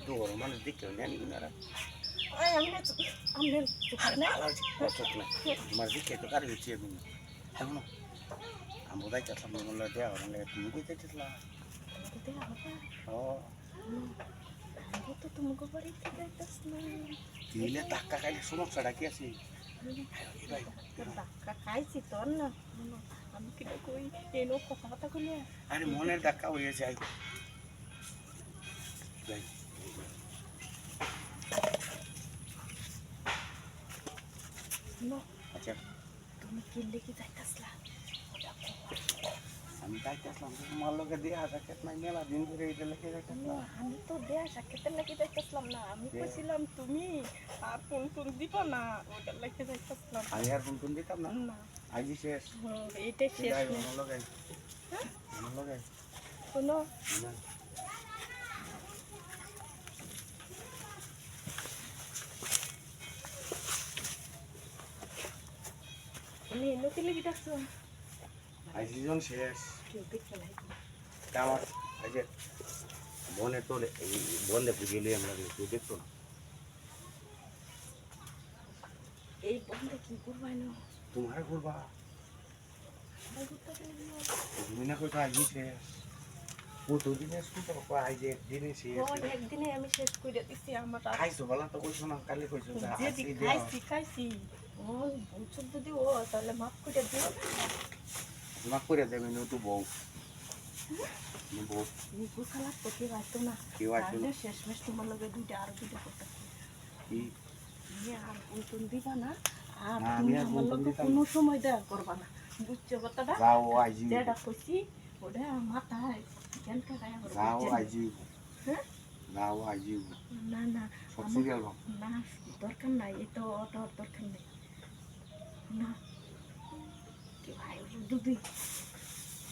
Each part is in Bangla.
তো বড় মানুষ দেখতে নেন ইনারা ওই আমি আমি আর আলার কচক না আমার দেখে তো কারে হচ্ছে আমি এখন আমি বোধহয় চাচ্লাম মনে দেওয়া হলে তুমি কইতে চাচ্লাম ও তো তোমাকে বাড়িতে যাইতেছিলাম দিলে ধাক্কা খাইলে সমস্যাটা কি আছে না কই আরে মনের ধাক্কা হয়ে যায় না আচ্ছা। তুমি কিনলে কি যাইতেছিলা? আমি যাইতে আসলাম তোমার লোকে দিয়ে আসা নাই মেলা দিন ধরে এটা লেগে আমি তো দেয়া সাক্ষাতের লাগি যাইতেছিলাম না আমি। কইছিলাম তুমি আর কোন কোন দিবা না ওটার লাগি যাইতেছিলাম। আমি আর কোন কোন দিতাম না? না। আজই শেষ। এইটাই শেষ আমার লোকে আমার লোকে শোনো। না আজই শেষ। আমার এই যে বনে তোলে এই বন্ধে আমরা কেউ দেখতো না। এই বন্ধে কি করবাই না তোমার করবা। তুমি না কইতো আজই শেষ। প্রতিদিনে স্কুল তো আজ একদিনে শেষ। একদিনে আমি শেষ করে দিছি আমার খাইছো বলা তো কইছো না কালি কইছো। খাইছি খাইছি। বলছো যদি ও তাহলে মাফ করে দিও তোমাক করে দেবে নো তো বউ। বউ। তুমি গুছালার তো না। কেউ না। শেষমেশ তোমার লগে দুইটা আর দুইটা করতে কি আর বলতুন দিবা না। আর তুমি আমার লগে কোনো সময় দেয়া করবা না বুঝছ কথাটা যাও আইজি যেটা কইছি ওটা মাথায় জ্ঞান কাটায় যাও না। আইজি হ্যাঁ? যাও আইজি না দরকার নাই এ তো ওটার দরকার নেই। না। কি ভাই দুদি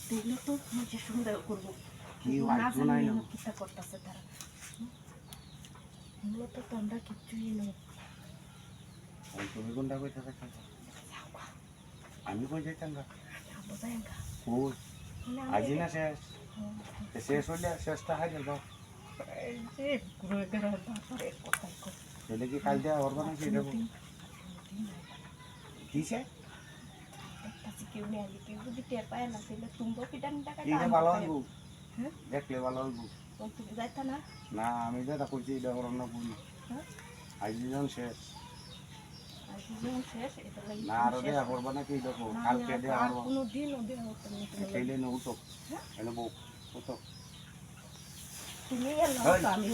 দেখলে তো মজা সুন্দর করব। কি কিন্তু না আইজো নাই জানি না কিতা করতেছে তারা। হুম? মূলত তো আমরা কিচ্ছুই নেই আমি তুমি কোনটা কইতে থাকো আমি কই যাইতাম কই আজি না শেষ? শেষ হইলে শেষটা হাই কোথায় তাহলে কি কাল দেওয়া দেবো কিসে? কেউ নেই কেউ যদি টের পায় না তাহলে তুমবো পিটান টাকা ভালো হইব? হ্যাঁ? দেখলে ভালো হইব। তুমি যাইতা না? না আমি যেটা কইছি এটা করো না বুঝি হ্যাঁ? শেষ। জীবন শেষ? না আরও দেওয়া করব না কি দেখো কালকে আর করব। কোনো দিনও হতো না তোমার না উঠো? এনে বউ উঠো। তুমি এলো আমি